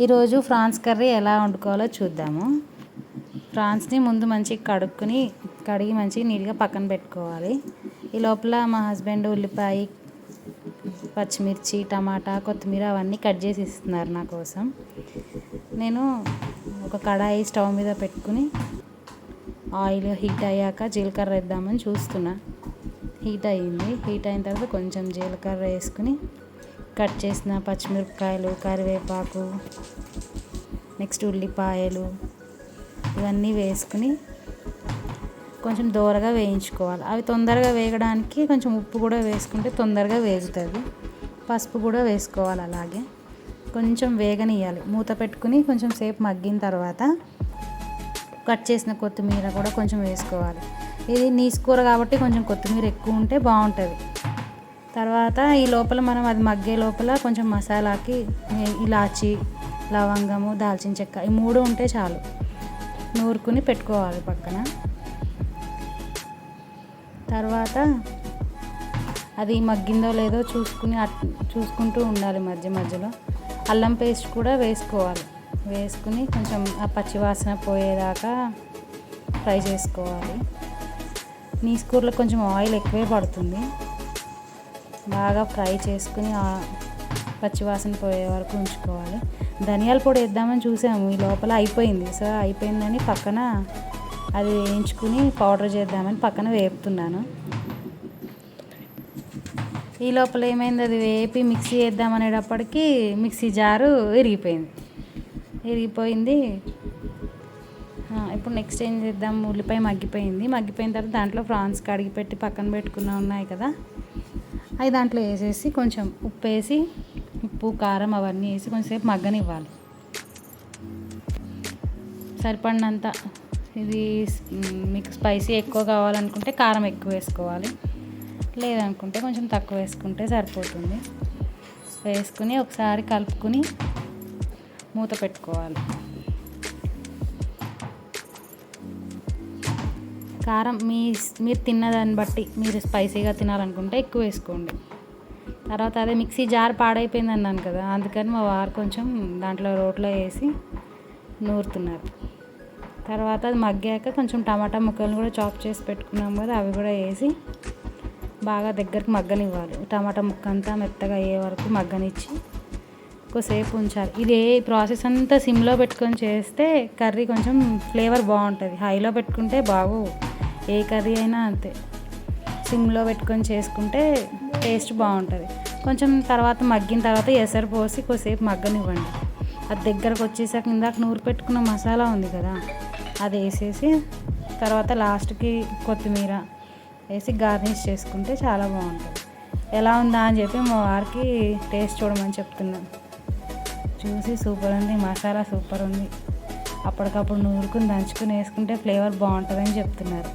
ఈరోజు prawns curry ఎలా వండుకోవాలో చూద్దాము. ఫ్రాన్స్ని ముందు మంచిగా కడుక్కుని కడిగి మంచిగా నీట్గా పక్కన పెట్టుకోవాలి. ఈ లోపల మా హస్బెండ్ ఉల్లిపాయ పచ్చిమిర్చి టమాటా కొత్తిమీర అవన్నీ కట్ చేసి ఇస్తున్నారు నా కోసం. నేను ఒక కడాయి స్టవ్ మీద పెట్టుకుని ఆయిల్ హీట్ అయ్యాక జీలకర్ర వేద్దామని చూస్తున్నా. హీట్ అయ్యింది. హీట్ అయిన తర్వాత కొంచెం జీలకర్ర వేసుకుని కట్ చేసిన పచ్చిమిరపకాయలు కరివేపాకు నెక్స్ట్ ఉల్లిపాయలు ఇవన్నీ వేసుకుని కొంచెం దోరగా వేయించుకోవాలి. అవి తొందరగా వేయడానికి కొంచెం ఉప్పు కూడా వేసుకుంటే తొందరగా వేగుతుంది. పసుపు కూడా వేసుకోవాలి అలాగే. కొంచెం వేగనియాలి మూత పెట్టుకుని కొంచెం సేపు మగ్గిన తర్వాత కట్ చేసిన కొత్తిమీర కూడా కొంచెం వేసుకోవాలి. ఇది నీసు కూర కాబట్టి కొంచెం కొత్తిమీర ఎక్కువ ఉంటే బాగుంటుంది. తర్వాత ఈ లోపల మనం అది మగ్గే లోపల కొంచెం మసాలాకి ఇలాచి లవంగము దాల్చిన చెక్క ఈ మూడు ఉంటే చాలు. నూరుకుని పెట్టుకోవాలి పక్కన. తర్వాత అది మగ్గిందో లేదో చూసుకుని చూసుకుంటూ ఉండాలి మధ్య మధ్యలో. అల్లం పేస్ట్ కూడా వేసుకోవాలి. వేసుకుని కొంచెం ఆ పచ్చివాసన పోయేదాకా ఫ్రై చేసుకోవాలి. నీసుకూరలో కొంచెం ఆయిల్ ఎక్కువే పడుతుంది. బాగా ఫ్రై చేసుకుని పచ్చివాసన పోయే వరకు ఉంచుకోవాలి. ధనియాల పొడి వేద్దామని చూసాము. ఈ లోపల అయిపోయింది. సో అయిపోయిందని పక్కన అది వేయించుకుని పౌడర్ చేద్దామని పక్కన వేపుతున్నాను. ఈ లోపల ఏమైంది? అది వేపి మిక్సీ వేద్దామనేటప్పటికి మిక్సీ జారు విరిగిపోయింది. విరిగిపోయింది. ఇప్పుడు నెక్స్ట్ ఏం చేద్దాం? ఉల్లిపాయ మగ్గిపోయింది. మగ్గిపోయిన తర్వాత దాంట్లో ఫ్రాన్స్ కడిగి పెట్టి పక్కన పెట్టుకున్న ఉన్నాయి కదా. అవి దాంట్లో వేసేసి కొంచెం ఉప్పు వేసి ఉప్పు కారం అవన్నీ వేసి కొంచెంసేపు మగ్గనివ్వాలి. సరిపడినంత ఇది మీకు స్పైసీ ఎక్కువ కావాలనుకుంటే కారం ఎక్కువ వేసుకోవాలి. లేదనుకుంటే కొంచెం తక్కువ వేసుకుంటే సరిపోతుంది. వేసుకుని ఒకసారి కలుపుకుని మూత పెట్టుకోవాలి. కారం మీ మీరు తిన్నదాన్ని బట్టి మీరు స్పైసీగా తినాలనుకుంటే ఎక్కువ వేసుకోండి. తర్వాత అదే మిక్సీ జార్ పాడైపోయింది అన్నాను కదా అందుకని మా వారు కొంచెం దాంట్లో రోట్లో వేసి నూరుతున్నారు. తర్వాత అది మగ్గాక కొంచెం టమాటా ముక్కలు కూడా చాప్ చేసి పెట్టుకున్నాం కదా అవి కూడా వేసి బాగా దగ్గరికి మగ్గనివ్వాలి. టమాటా ముక్క అంతా మెత్తగా అయ్యే వరకు మగ్గనిచ్చి ఎక్కువసేపు ఉంచాలి. ఇది ప్రాసెస్ అంతా సిమ్లో పెట్టుకొని చేస్తే కర్రీ కొంచెం ఫ్లేవర్ బాగుంటుంది. హైలో పెట్టుకుంటే బాగు ఏ కర్రీ అయినా అంతే. సిమ్లో పెట్టుకొని చేసుకుంటే టేస్ట్ బాగుంటుంది. కొంచెం తర్వాత మగ్గిన తర్వాత ఎసరు పోసి కొద్దిసేపు మగ్గనివ్వండి. అది దగ్గరకు వచ్చేసాక ఇందాక నూరు పెట్టుకున్న మసాలా ఉంది కదా అది వేసేసి తర్వాత లాస్ట్కి కొత్తిమీర వేసి గార్నిష్ చేసుకుంటే చాలా బాగుంటుంది. ఎలా ఉందా అని చెప్పి మా వారికి టేస్ట్ చూడమని చెప్తున్నాను. చూసి సూపర్ ఉంది మసాలా సూపర్ ఉంది. అప్పటికప్పుడు నూరుకుని దంచుకుని వేసుకుంటే ఫ్లేవర్ బాగుంటుందని చెప్తున్నారు.